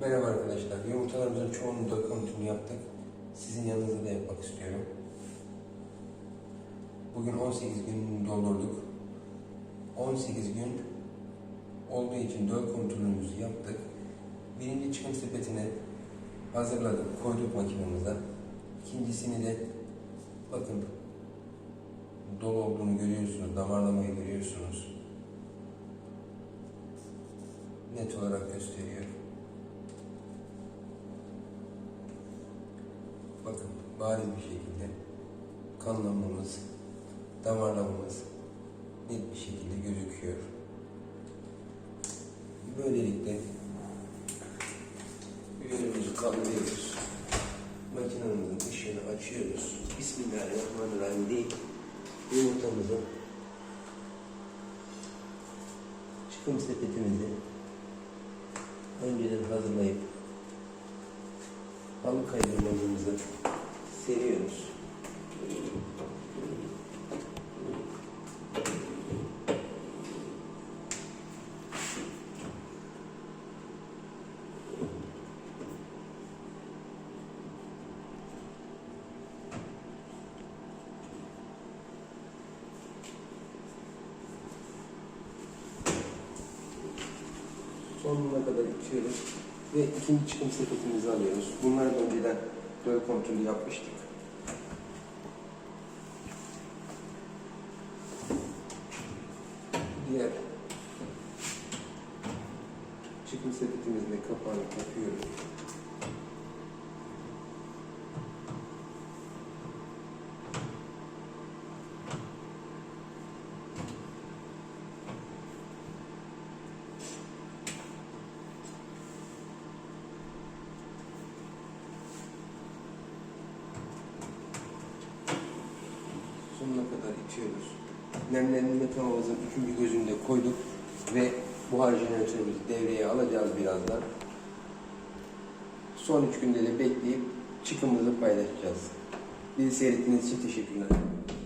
Merhaba arkadaşlar. Yumurtalarımızın çoğunu da kontrolünü yaptık. Sizin yanınızda da yapmak istiyorum. Bugün 18 gün doldurduk. 18 gün olduğu için döl kontrolümüzü yaptık. Birinci çıkım sepetini hazırladık, koyduk makinemize. İkincisini de bakın dolu olduğunu görüyorsunuz, damarlamayı görüyorsunuz. Net olarak gösteriyor. Bakın bariz bir şekilde kanlamamız, damarlamamız net bir şekilde gözüküyor. Böylelikle ürünümüzü kaldırıyoruz. Makinemizin ışığını açıyoruz. Bismillahirrahmanirrahim deyip yumurtamızı çıkım sepetimizi önceden hazırlayıp halı kaydırmacımızı seriyoruz. Sonuna kadar itiyoruz ve ikinci çıkım sepetimizi alıyoruz. Bunları da önceden döl kontrolü yapmıştık. Diğer çıkım sepetimizin kapağını takıyoruz. Sonuna kadar itiyoruz. Nemlendirme tavamızın üçüncü gözünde koyduk ve buhar jeneratörümüzü devreye alacağız birazdan. Son üç günde de bekleyip çıkımımızı paylaşacağız. Bizi seyrettiğiniz için teşekkürler.